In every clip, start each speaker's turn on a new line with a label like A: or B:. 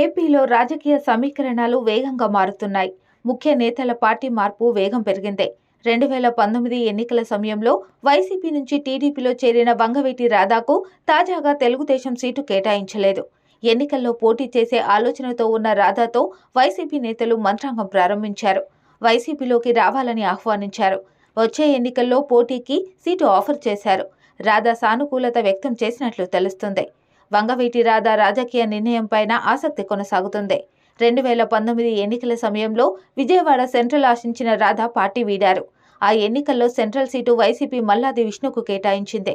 A: ఏపీలో రాజకీయ సమీకరణాలు వేగంగా మారుతున్నాయి. ముఖ్య నేతల పార్టీ మార్పు వేగం పెరిగింది. రెండు వేల పంతొమ్మిది ఎన్నికల సమయంలో వైసీపీ నుంచి టీడీపీలో చేరిన బంగవేటి రాధాకు తాజాగా తెలుగుదేశం సీటు కేటాయించలేదు. ఎన్నికల్లో పోటీ చేసే ఆలోచనతో ఉన్న రాధాతో వైసీపీ నేతలు మంత్రాంగం ప్రారంభించారు. వైసీపీలోకి రావాలని ఆహ్వానించారు. వచ్చే ఎన్నికల్లో పోటీకి సీటు ఆఫర్ చేశారు. రాధా సానుకూలత వ్యక్తం చేసినట్లు తెలుస్తుంది. వంగవీటి రాధా రాజకీయ నిర్ణయంపైన ఆసక్తి కొనసాగుతుంది. రెండు వేల పంతొమ్మిది ఎన్నికల సమయంలో విజయవాడ సెంట్రల్ ఆశించిన రాధా పార్టీ వీడారు. ఆ ఎన్నికల్లో సెంట్రల్ సీటు వైసీపీ మల్లాది విష్ణుకు కేటాయించింది.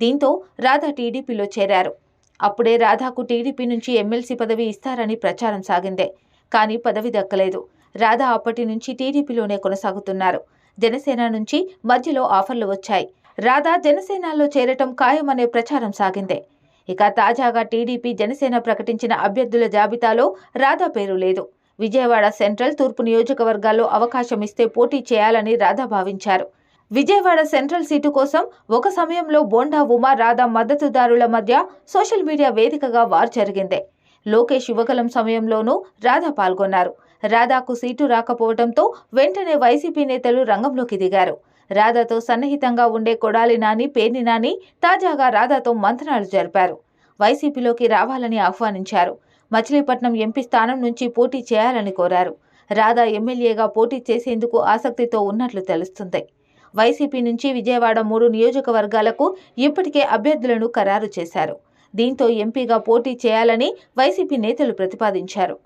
A: దీంతో రాధా టీడీపీలో చేరారు. అప్పుడే రాధాకు టీడీపీ నుంచి ఎమ్మెల్సీ పదవి ఇస్తారని ప్రచారం సాగిందే. కానీ పదవి దక్కలేదు. రాధా అప్పటి నుంచి టీడీపీలోనే కొనసాగుతున్నారు. జనసేన నుంచి మధ్యలో ఆఫర్లు వచ్చాయి. రాధా జనసేనలో చేరటం ఖాయమనే ప్రచారం సాగిందే. ఇక తాజాగా టీడీపీ జనసేన ప్రకటించిన అభ్యర్థుల జాబితాలో రాధా పేరు లేదు. విజయవాడ సెంట్రల్ తూర్పు నియోజకవర్గాల్లో అవకాశం ఇస్తే పోటీ చేయాలని రాధా భావించారు. విజయవాడ సెంట్రల్ సీటు కోసం ఒక సమయంలో బోండా ఉమా రాధా మద్దతుదారుల మధ్య సోషల్ మీడియా వేదికగా వార్ జరిగింది. లోకేష్ యువకలం సమయంలోనూ రాధా పాల్గొన్నారు. రాధాకు సీటు రాకపోవడంతో వెంటనే వైసీపీ నేతలు రంగంలోకి దిగారు. రాధాతో సన్నిహితంగా ఉండే కొడాలి నాని పేర్ని నాని తాజాగా రాధాతో మంతనాలు జరిపారు. వైసీపీలోకి రావాలని ఆహ్వానించారు. మచిలీపట్నం ఎంపీ స్థానం నుంచి పోటీ చేయాలని కోరారు. రాధా ఎమ్మెల్యేగా పోటీ చేసేందుకు ఆసక్తితో ఉన్నట్లు తెలుస్తుంది. వైసీపీ నుంచి విజయవాడ మూడు నియోజకవర్గాలకు ఇప్పటికే అభ్యర్థులను ఖరారు చేశారు. దీంతో ఎంపీగా పోటీ చేయాలని వైసీపీ నేతలు ప్రతిపాదించారు.